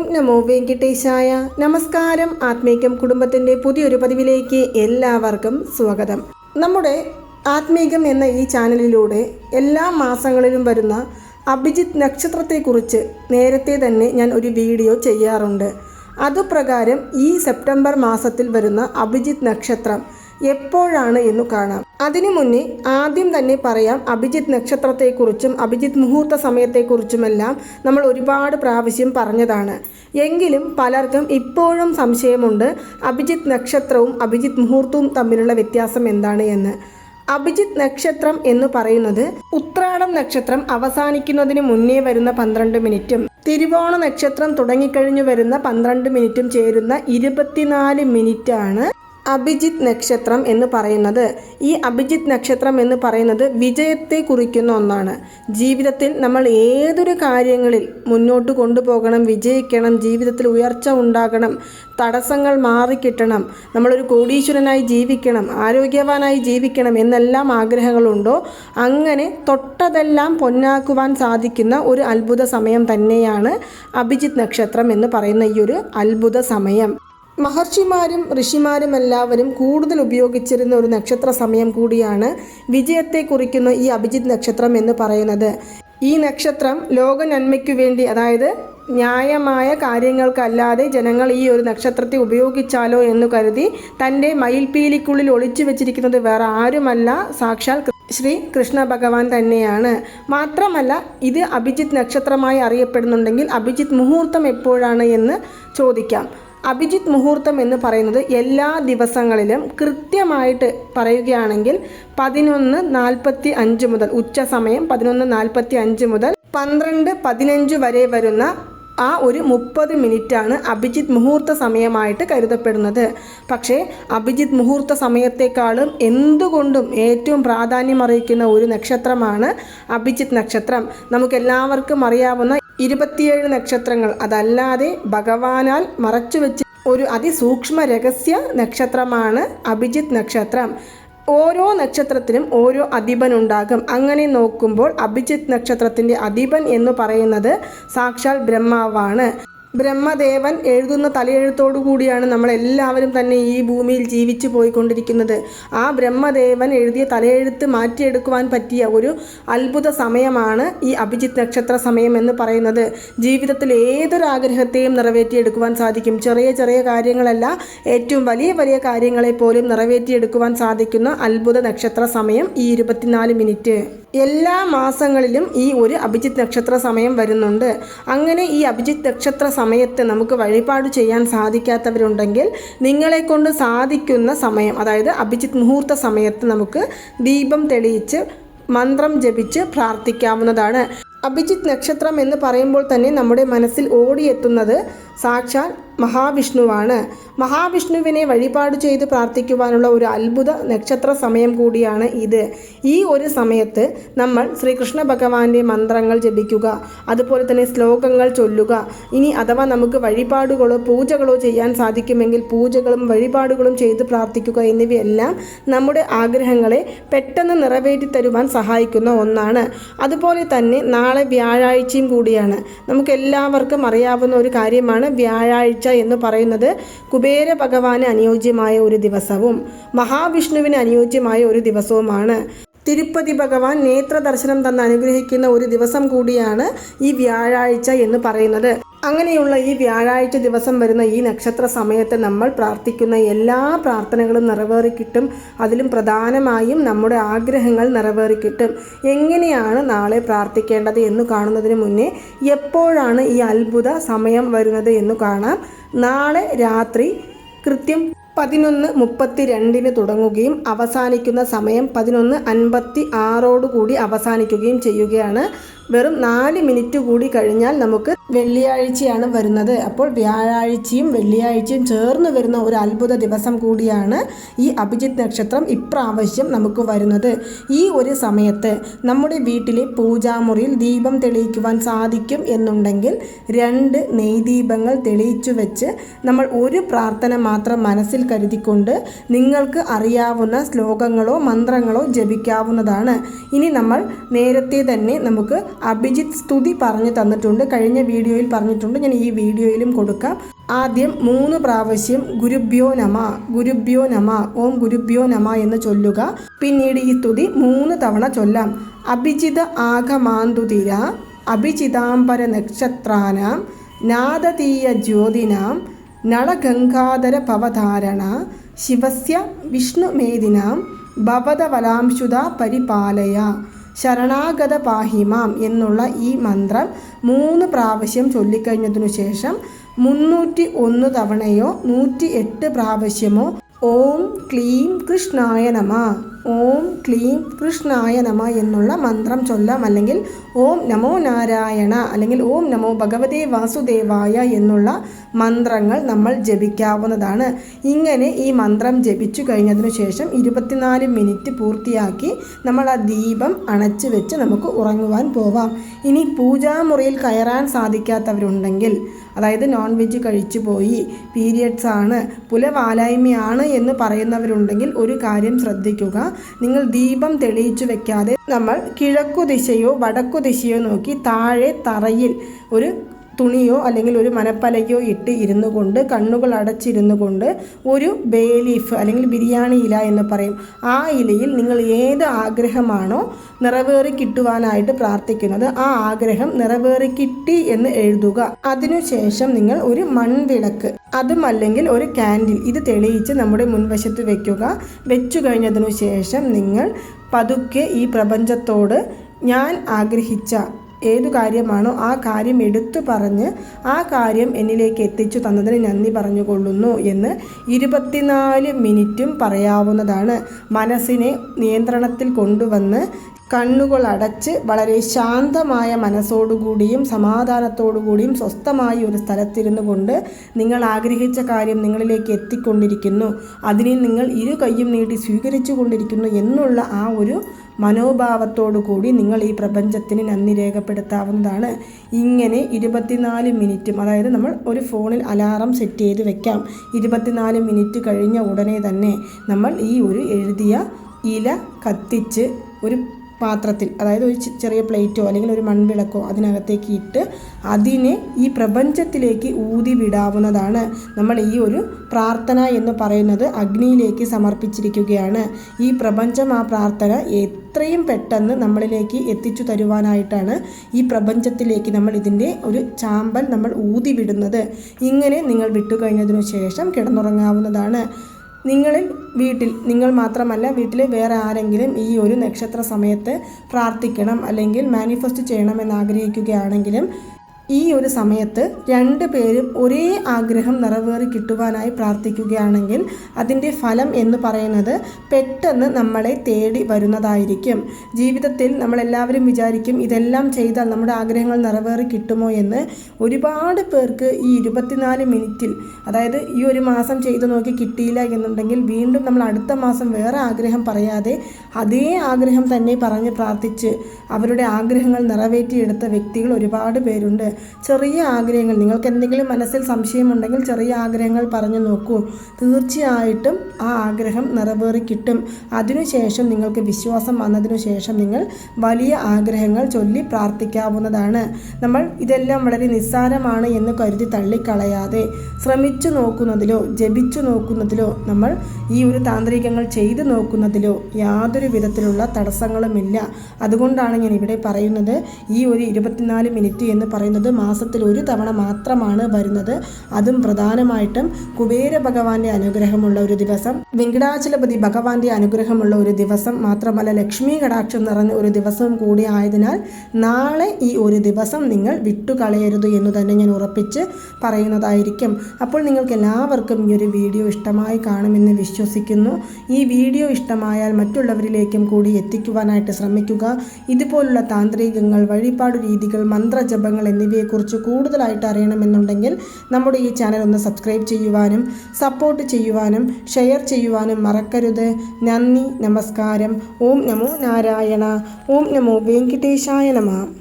ഓം നമോ വെങ്കിട്ടേശായ. നമസ്കാരം. ആത്മീകം കുടുംബത്തിന്റെ പുതിയൊരു പതിവിലേക്ക് എല്ലാവർക്കും സ്വാഗതം. നമ്മുടെ ആത്മീകം എന്ന ഈ ചാനലിലൂടെ എല്ലാ മാസങ്ങളിലും വരുന്ന അഭിജിത്ത് നക്ഷത്രത്തെക്കുറിച്ച് നേരത്തെ തന്നെ ഞാൻ ഒരു വീഡിയോ ചെയ്യാറുണ്ട്. അതുപ്രകാരം ഈ സെപ്റ്റംബർ മാസത്തിൽ വരുന്ന അഭിജിത് നക്ഷത്രം എപ്പോഴാണ് എന്ന് കാണാം. അതിനു മുന്നേ ആദ്യം തന്നെ പറയാം അഭിജിത്ത് നക്ഷത്രത്തെക്കുറിച്ചും അഭിജിത്ത് മുഹൂർത്ത സമയത്തെക്കുറിച്ചുമെല്ലാം നമ്മൾ ഒരുപാട് പ്രാവശ്യം പറഞ്ഞതാണ്. എങ്കിലും പലർക്കും ഇപ്പോഴും സംശയമുണ്ട് അഭിജിത്ത് നക്ഷത്രവും അഭിജിത്ത് മുഹൂർത്തവും തമ്മിലുള്ള വ്യത്യാസം എന്താണ് എന്ന്. അഭിജിത്ത് നക്ഷത്രം എന്ന് പറയുന്നത് ഉത്രാടം നക്ഷത്രം അവസാനിക്കുന്നതിന് മുന്നേ വരുന്ന പന്ത്രണ്ട് മിനിറ്റും തിരുവോണ നക്ഷത്രം തുടങ്ങിക്കഴിഞ്ഞു വരുന്ന പന്ത്രണ്ട് മിനിറ്റും ചേരുന്ന ഇരുപത്തിനാല് മിനിറ്റാണ് അഭിജിത്ത് നക്ഷത്രം എന്ന് പറയുന്നത്. ഈ അഭിജിത്ത് നക്ഷത്രം എന്ന് പറയുന്നത് വിജയത്തെ കുറിക്കുന്ന ഒന്നാണ്. ജീവിതത്തിൽ നമ്മൾ ഏതൊരു കാര്യങ്ങളിൽ മുന്നോട്ട് കൊണ്ടുപോകണം വിജയിക്കണം ജീവിതത്തിൽ ഉയർച്ച ഉണ്ടാകണം തടസ്സങ്ങൾ മാറിക്കിട്ടണം നമ്മളൊരു കോടീശ്വരനായി ജീവിക്കണം ആരോഗ്യവാനായി ജീവിക്കണം എന്നെല്ലാം ആഗ്രഹങ്ങളുണ്ടോ? അങ്ങനെ തൊട്ടതെല്ലാം പൊന്നാക്കുവാൻ സാധിക്കുന്ന ഒരു അത്ഭുത സമയം തന്നെയാണ് അഭിജിത്ത് നക്ഷത്രം എന്ന് പറയുന്ന ഈ ഒരു അത്ഭുത സമയം. മഹർഷിമാരും ഋഷിമാരും എല്ലാവരും കൂടുതൽ ഉപയോഗിച്ചിരുന്ന ഒരു നക്ഷത്ര സമയം കൂടിയാണ് വിജയത്തെ കുറിക്കുന്ന ഈ അഭിജിത് നക്ഷത്രം എന്ന് പറയുന്നത്. ഈ നക്ഷത്രം ലോക നന്മയ്ക്കു വേണ്ടി അതായത് ന്യായമായ കാര്യങ്ങൾക്കല്ലാതെ ജനങ്ങൾ ഈ ഒരു നക്ഷത്രത്തെ ഉപയോഗിച്ചാലോ എന്ന് കരുതി തന്റെ മയിൽപീലിക്കുള്ളിൽ ഒളിച്ചു വെച്ചിരിക്കുന്നത് വേറെ ആരുമല്ല സാക്ഷാൽ ശ്രീ കൃഷ്ണ ഭഗവാൻ തന്നെയാണ്. മാത്രമല്ല ഇത് അഭിജിത്ത് നക്ഷത്രമായി അറിയപ്പെടുന്നുണ്ടെങ്കിൽ അഭിജിത്ത് മുഹൂർത്തം എപ്പോഴാണ് എന്ന് ചോദിക്കാം. അഭിജിത്ത് മുഹൂർത്തം എന്ന് പറയുന്നത് എല്ലാ ദിവസങ്ങളിലും കൃത്യമായിട്ട് പറയുകയാണെങ്കിൽ പതിനൊന്ന് നാൽപ്പത്തി അഞ്ച് മുതൽ ഉച്ച സമയം പതിനൊന്ന് നാൽപ്പത്തി അഞ്ച് മുതൽ പന്ത്രണ്ട് പതിനഞ്ച് വരെ വരുന്ന ആ ഒരു മുപ്പത് മിനിറ്റാണ് അഭിജിത്ത് മുഹൂർത്ത സമയമായിട്ട് കരുതപ്പെടുന്നത്. പക്ഷേ അഭിജിത്ത് മുഹൂർത്ത സമയത്തെക്കാളും എന്തുകൊണ്ടും ഏറ്റവും പ്രാധാന്യം അറിയിക്കുന്ന ഒരു നക്ഷത്രമാണ് അഭിജിത്ത് നക്ഷത്രം. നമുക്കെല്ലാവർക്കും അറിയാവുന്ന ഇരുപത്തിയേഴ് നക്ഷത്രങ്ങൾ. അതല്ലാതെ ഭഗവാനാൽ മറച്ചുവെച്ച് ഒരു അതിസൂക്ഷ്മ രഹസ്യ നക്ഷത്രമാണ് അഭിജിത്ത് നക്ഷത്രം. ഓരോ നക്ഷത്രത്തിനും ഓരോ അധിപൻ ഉണ്ടാകും. അങ്ങനെ നോക്കുമ്പോൾ അഭിജിത്ത് നക്ഷത്രത്തിന്റെ അധിപൻ എന്ന് പറയുന്നത് സാക്ഷാൽ ബ്രഹ്മാവാണ്. ബ്രഹ്മദേവൻ എഴുതുന്ന തലയെഴുത്തോടു കൂടിയാണ് നമ്മളെല്ലാവരും തന്നെ ഈ ഭൂമിയിൽ ജീവിച്ചു പോയിക്കൊണ്ടിരിക്കുന്നത്. ആ ബ്രഹ്മദേവൻ എഴുതിയ തലയെഴുത്ത് മാറ്റിയെടുക്കുവാൻ പറ്റിയ ഒരു അത്ഭുത സമയമാണ് ഈ അഭിജിത്ത് നക്ഷത്ര സമയം എന്ന് പറയുന്നത്. ജീവിതത്തിൽ ഏതൊരു ആഗ്രഹത്തെയും നിറവേറ്റിയെടുക്കുവാൻ സാധിക്കും. ചെറിയ ചെറിയ കാര്യങ്ങളല്ല ഏറ്റവും വലിയ വലിയ കാര്യങ്ങളെ പോലും നിറവേറ്റിയെടുക്കുവാൻ സാധിക്കുന്ന അത്ഭുത നക്ഷത്ര സമയം ഈ ഇരുപത്തിനാല് മിനിറ്റ്. എല്ലാ മാസങ്ങളിലും ഈ ഒരു അഭിജിത്ത് നക്ഷത്ര സമയം വരുന്നുണ്ട്. അങ്ങനെ ഈ അഭിജിത്ത് നക്ഷത്ര സമയത്ത് നമുക്ക് വഴിപാട് ചെയ്യാൻ സാധിക്കാത്തവരുണ്ടെങ്കിൽ നിങ്ങളെ കൊണ്ട് സാധിക്കുന്ന സമയം അതായത് അഭിജിത്ത് മുഹൂർത്ത സമയത്ത് നമുക്ക് ദീപം തെളിയിച്ച് മന്ത്രം ജപിച്ച് പ്രാർത്ഥിക്കാവുന്നതാണ്. അഭിജിത്ത് നക്ഷത്രം എന്ന് പറയുമ്പോൾ തന്നെ നമ്മുടെ മനസ്സിൽ ഓടിയെത്തുന്നത് സാക്ഷാൽ മഹാവിഷ്ണുവാണ്. മഹാവിഷ്ണുവിനെ വഴിപാട് ചെയ്ത് പ്രാർത്ഥിക്കുവാനുള്ള ഒരു അത്ഭുത നക്ഷത്ര സമയം കൂടിയാണ് ഇത്. ഈ ഒരു സമയത്ത് നമ്മൾ ശ്രീകൃഷ്ണ ഭഗവാന്റെ മന്ത്രങ്ങൾ ജപിക്കുക അതുപോലെ തന്നെ ശ്ലോകങ്ങൾ ചൊല്ലുക. ഇനി അഥവാ നമുക്ക് വഴിപാടുകളോ പൂജകളോ ചെയ്യാൻ സാധിക്കുമെങ്കിൽ പൂജകളും വഴിപാടുകളും ചെയ്ത് പ്രാർത്ഥിക്കുക എന്നിവയെല്ലാം നമ്മുടെ ആഗ്രഹങ്ങളെ പെട്ടെന്ന് നിറവേറ്റി തരുവാൻ സഹായിക്കുന്ന ഒന്നാണ്. അതുപോലെ തന്നെ നാളെ വ്യാഴാഴ്ചയും കൂടിയാണ്. നമുക്ക് അറിയാവുന്ന ഒരു കാര്യമാണ് വ്യാഴാഴ്ച എന്ന് പറയുന്നത് കുബേര ഭഗവാന് അനുയോജ്യമായ ഒരു ദിവസവും മഹാവിഷ്ണുവിന് അനുയോജ്യമായ ഒരു ദിവസവുമാണ്. തിരുപ്പതി ഭഗവാൻ നേത്ര ദർശനം തന്ന് അനുഗ്രഹിക്കുന്ന ഒരു ദിവസം കൂടിയാണ് ഈ വ്യാഴാഴ്ച എന്ന് പറയുന്നത്. അങ്ങനെയുള്ള ഈ വ്യാഴാഴ്ച ദിവസം വരുന്ന ഈ നക്ഷത്ര സമയത്ത് നമ്മൾ പ്രാർത്ഥിക്കുന്ന എല്ലാ പ്രാർത്ഥനകളും നിറവേറിക്കിട്ടും അതിലും പ്രധാനമായും നമ്മുടെ ആഗ്രഹങ്ങൾ നിറവേറിക്കിട്ടും. എങ്ങനെയാണ് നാളെ പ്രാർത്ഥിക്കേണ്ടത് എന്ന് കാണുന്നതിന് മുന്നേ എപ്പോഴാണ് ഈ അത്ഭുത സമയം വരുന്നത് എന്ന് കാണാം. നാളെ രാത്രി കൃത്യം പതിനൊന്ന് മുപ്പത്തി രണ്ടിന് തുടങ്ങുകയും അവസാനിക്കുന്ന സമയം പതിനൊന്ന് അൻപത്തി ആറോടുകൂടി അവസാനിക്കുകയും ചെയ്യുകയാണ്. വെറും നാല് മിനിറ്റ് കൂടി കഴിഞ്ഞാൽ നമുക്ക് വെള്ളിയാഴ്ചയാണ് വരുന്നത്. അപ്പോൾ വ്യാഴാഴ്ചയും വെള്ളിയാഴ്ചയും ചേർന്ന് വരുന്ന ഒരു അത്ഭുത ദിവസം കൂടിയാണ് ഈ അഭിജിത്ത് നക്ഷത്രം ഇപ്രാവശ്യം നമുക്ക് വരുന്നത്. ഈ ഒരു സമയത്ത് നമ്മുടെ വീട്ടിലെ പൂജാമുറിയിൽ ദീപം തെളിയിക്കുവാൻ സാധിക്കും എന്നുണ്ടെങ്കിൽ രണ്ട് നെയ്ദീപങ്ങൾ തെളിയിച്ചു വെച്ച് നമ്മൾ ഒരു പ്രാർത്ഥന മാത്രം മനസ്സിൽ കരുതിക്കൊണ്ട് നിങ്ങൾക്ക് അറിയാവുന്ന ശ്ലോകങ്ങളോ മന്ത്രങ്ങളോ ജപിക്കാവുന്നതാണ്. ഇനി നമ്മൾ നേരത്തെ തന്നെ നമുക്ക് അഭിജിത്ത് സ്തുതി പറഞ്ഞു തന്നിട്ടുണ്ട്. കഴിഞ്ഞ വീഡിയോയിൽ പറഞ്ഞിട്ടുണ്ട്. ഞാൻ ഈ വീഡിയോയിലും കൊടുക്കാം. ആദ്യം മൂന്ന് പ്രാവശ്യം ഗുരുഭ്യോ നമ ഗുരുഭ്യോ നമ ഓം ഗുരുഭ്യോ നമ എന്ന് ചൊല്ലുക. പിന്നീട് ഈ സ്തുതി മൂന്ന് തവണ ചൊല്ലാം. അഭിജിത ആഗമാന്തുതിര അഭിജിതാംബര നക്ഷത്രാനാം നാദതീയ ജ്യോതിനാം നളഗംഗാധര പവധാരണ ശിവസ്യ വിഷ്ണുമേദിനാം ഭവതവലാംശുത പരിപാലയ. ശരണാഗത പാഹിമാം എന്നുള്ള ഈ മന്ത്രം മൂന്ന് പ്രാവശ്യം ചൊല്ലിക്കഴിഞ്ഞതിനു ശേഷം മുന്നൂറ്റി ഒന്ന് തവണയോ നൂറ്റി എട്ട് പ്രാവശ്യമോ ഓം ക്ലീം കൃഷ്ണായ നമ. ഓം ക്ലീം കൃഷ്ണായ നമ എന്നുള്ള മന്ത്രം ചൊല്ലാം അല്ലെങ്കിൽ ഓം നമോ നാരായണ അല്ലെങ്കിൽ ഓം നമോ ഭഗവതേ വാസുദേവായ എന്നുള്ള മന്ത്രങ്ങൾ നമ്മൾ ജപിക്കാവുന്നതാണ്. ഇങ്ങനെ ഈ മന്ത്രം ജപിച്ചു കഴിഞ്ഞതിന് ശേഷം ഇരുപത്തിനാല് മിനിറ്റ് പൂർത്തിയാക്കി നമ്മൾ ആ ദീപം അണച്ചു വെച്ച് നമുക്ക് ഉറങ്ങുവാൻ പോവാം. ഇനി പൂജാമുറിയിൽ കയറാൻ സാധിക്കാത്തവരുണ്ടെങ്കിൽ അതായത് നോൺ വെജ് കഴിച്ചു പോയി. പീരിയഡ്സ് ആണ്. പുലവാലായ്മയാണ് എന്ന് പറയുന്നവരുണ്ടെങ്കിൽ ഒരു കാര്യം ശ്രദ്ധിക്കുക. നിങ്ങൾ ദീപം തെളിയിച്ചു വെക്കാതെ നമ്മൾ കിഴക്കു ദിശയോ വടക്കു ദിശയോ നോക്കി താഴെ തറയിൽ ഒരു തുണിയോ അല്ലെങ്കിൽ ഒരു മനപ്പലകയോ ഇട്ട് ഇരുന്നു കൊണ്ട് കണ്ണുകൾ അടച്ചിരുന്നു കൊണ്ട് ഒരു ബേലീഫ് അല്ലെങ്കിൽ ബിരിയാണി ഇല എന്ന് പറയും. ആ ഇലയിൽ നിങ്ങൾ ഏത് ആഗ്രഹമാണോ നിറവേറി കിട്ടുവാനായിട്ട് പ്രാർത്ഥിക്കുന്നത് ആ ആഗ്രഹം നിറവേറി കിട്ടി എന്ന് എഴുതുക. അതിനുശേഷം നിങ്ങൾ ഒരു മൺവിളക്ക് അതും അല്ലെങ്കിൽ ഒരു ക്യാൻഡിൽ ഇത് തെളിയിച്ച് നമ്മുടെ മുൻവശത്ത് വെക്കുക. വെച്ചു കഴിഞ്ഞതിനു ശേഷം നിങ്ങൾ പതുക്കെ ഈ പ്രപഞ്ചത്തോട് ഞാൻ ആഗ്രഹിച്ച ഏതു കാര്യമാണോ ആ കാര്യം എടുത്തു പറഞ്ഞ് ആ കാര്യം എന്നിലേക്ക് എത്തിച്ചു തന്നതിന് നന്ദി പറഞ്ഞുകൊള്ളുന്നു എന്ന് ഇരുപത്തിനാല് മിനിറ്റും പറയാവുന്നതാണ്. മനസ്സിനെ നിയന്ത്രണത്തിൽ കൊണ്ടുവന്ന് കണ്ണുകൾ അടച്ച് വളരെ ശാന്തമായ മനസ്സോടുകൂടിയും സമാധാനത്തോടുകൂടിയും സ്വസ്ഥമായ ഒരു സ്ഥലത്തിരുന്നു കൊണ്ട് നിങ്ങൾ ആഗ്രഹിച്ച കാര്യം നിങ്ങളിലേക്ക് എത്തിക്കൊണ്ടിരിക്കുന്നു. അതിനെ നിങ്ങൾ ഇരു കൈയും നീട്ടി സ്വീകരിച്ചു കൊണ്ടിരിക്കുന്നു എന്നുള്ള ആ ഒരു മനോഭാവത്തോടു കൂടി നിങ്ങൾ ഈ പ്രപഞ്ചത്തിന് നന്ദി രേഖപ്പെടുത്താവുന്നതാണ്. ഇങ്ങനെ ഇരുപത്തിനാല് മിനിറ്റും അതായത് നമ്മൾ ഒരു ഫോണിൽ അലാറം സെറ്റ് ചെയ്ത് വെക്കാം. ഇരുപത്തിനാല് മിനിറ്റ് കഴിഞ്ഞ ഉടനെ തന്നെ നമ്മൾ ഈ ഒരു എഴുതിയ ഇല കത്തിച്ച് ഒരു പാത്രത്തിൽ അതായത് ഒരു ചെറിയ പ്ലേറ്റോ അല്ലെങ്കിൽ ഒരു മൺവിളക്കോ അതിനകത്തേക്ക് ഇട്ട് അതിനെ ഈ പ്രപഞ്ചത്തിലേക്ക് ഊതി വിടാവുന്നതാണ്. നമ്മൾ ഈ ഒരു പ്രാർത്ഥന എന്ന് പറയുന്നത് അഗ്നിയിലേക്ക് സമർപ്പിച്ചിരിക്കുകയാണ്. ഈ പ്രപഞ്ചം ആ പ്രാർത്ഥന എത്രയും പെട്ടെന്ന് നമ്മളിലേക്ക് എത്തിച്ചു തരുവാനായിട്ടാണ് ഈ പ്രപഞ്ചത്തിലേക്ക് നമ്മൾ ഇതിന്റെ ഒരു ചാമ്പൽ നമ്മൾ ഊതി വിടുന്നത്. ഇങ്ങനെ നിങ്ങൾ വിട്ടുകഴിഞ്ഞതിനു ശേഷം കിടന്നുറങ്ങാവുന്നതാണ്. നിങ്ങളിൽ വീട്ടിൽ നിങ്ങൾ മാത്രമല്ല വീട്ടിൽ വേറെ ആരെങ്കിലും ഈ ഒരു നക്ഷത്ര സമയത്ത് പ്രാർത്ഥിക്കണം അല്ലെങ്കിൽ മാനിഫെസ്റ്റ് ചെയ്യണമെന്ന് ആഗ്രഹിക്കുകയാണെങ്കിലും ഈ ഒരു സമയത്ത് രണ്ട് പേരും ഒരേ ആഗ്രഹം നിറവേറി കിട്ടുവാനായി പ്രാർത്ഥിക്കുകയാണെങ്കിൽ അതിന്റെ ഫലം എന്ന് പറയുന്നത് പെട്ടെന്ന് നമ്മളെ തേടി വരുന്നതായിരിക്കും. ജീവിതത്തിൽ നമ്മളെല്ലാവരും വിചാരിക്കും ഇതെല്ലാം ചെയ്താൽ നമ്മുടെ ആഗ്രഹങ്ങൾ നിറവേറി കിട്ടുമോ എന്ന്. ഒരുപാട് പേർക്ക് ഈ ഇരുപത്തിനാല് മിനിറ്റിൽ അതായത് ഈ ഒരു മാസം ചെയ്തു നോക്കി കിട്ടിയില്ല എന്നുണ്ടെങ്കിൽ വീണ്ടും നമ്മൾ അടുത്ത മാസം വേറെ ആഗ്രഹം പറയാതെ അതേ ആഗ്രഹം തന്നെ പറഞ്ഞ് പ്രാർത്ഥിച്ച് അവരുടെ ആഗ്രഹങ്ങൾ നിറവേറ്റിയെടുത്ത വ്യക്തികൾ ഒരുപാട് പേരുണ്ട്. ചെറിയ ആഗ്രഹങ്ങൾ നിങ്ങൾക്ക് എന്തെങ്കിലും മനസ്സിൽ സംശയമുണ്ടെങ്കിൽ ചെറിയ ആഗ്രഹങ്ങൾ പറഞ്ഞു നോക്കൂ. തീർച്ചയായിട്ടും ആ ആഗ്രഹം നിറവേറി കിട്ടും. അതിനുശേഷം നിങ്ങൾക്ക് വിശ്വാസം വന്നതിനു ശേഷം നിങ്ങൾ വലിയ ആഗ്രഹങ്ങൾ ചൊല്ലി പ്രാർത്ഥിക്കാവുന്നതാണ്. നമ്മൾ ഇതെല്ലാം വളരെ നിസ്സാരമാണ് എന്ന് കരുതി തള്ളിക്കളയാതെ ശ്രമിച്ചു നോക്കുന്നതിലോ ജപിച്ചു നോക്കുന്നതിലോ നമ്മൾ ഈ ഒരു താന്ത്രികങ്ങൾ ചെയ്തു നോക്കുന്നതിലോ യാതൊരു വിധത്തിലുള്ള തടസ്സങ്ങളുമില്ല. അതുകൊണ്ടാണ് ഞാൻ ഇവിടെ പറയുന്നത് ഈ ഒരു ഇരുപത്തിനാല് മിനിറ്റ് എന്ന് പറയുന്നത് മാസത്തിൽ ഒരു തവണ മാത്രമാണ് വരുന്നത്. അതും പ്രധാനമായിട്ടും കുബേര ഭഗവാന്റെ അനുഗ്രഹമുള്ള ഒരു ദിവസം. വെങ്കടാചലപതി ഭഗവാന്റെ അനുഗ്രഹമുള്ള ഒരു ദിവസം മാത്രമല്ല ലക്ഷ്മി കടാക്ഷം നിറഞ്ഞ ഒരു ദിവസം കൂടി ആയതിനാൽ നാളെ ഈ ഒരു ദിവസം നിങ്ങൾ വിട്ടുകളയരുത് എന്ന് തന്നെ ഞാൻ ഉറപ്പിച്ച് പറയുന്നതായിരിക്കും. അപ്പോൾ നിങ്ങൾക്ക് എല്ലാവർക്കും ഈ ഒരു വീഡിയോ ഇഷ്ടമായി കാണുമെന്ന് വിശ്വസിക്കുന്നു. ഈ വീഡിയോ ഇഷ്ടമായാൽ മറ്റുള്ളവരിലേക്കും കൂടി എത്തിക്കുവാനായിട്ട് ശ്രമിക്കുക. ഇതുപോലുള്ള താന്ത്രികങ്ങൾ വഴിപാട് രീതികൾ മന്ത്രജപങ്ങൾ എന്നിവയെക്കുറിച്ച് കൂടുതലായിട്ട് അറിയണമെന്നുണ്ടെങ്കിൽ നമ്മുടെ ഈ ചാനൽ ഒന്ന് സബ്സ്ക്രൈബ് ചെയ്യുവാനും സപ്പോർട്ട് ചെയ്യുവാനും ഷെയർ ചെയ്യുവാനും മറക്കരുത്. നന്ദി നമസ്കാരം. ഓം നമോ നാരായണ. ഓം നമോ വെങ്കിട്ടേശായ നമ.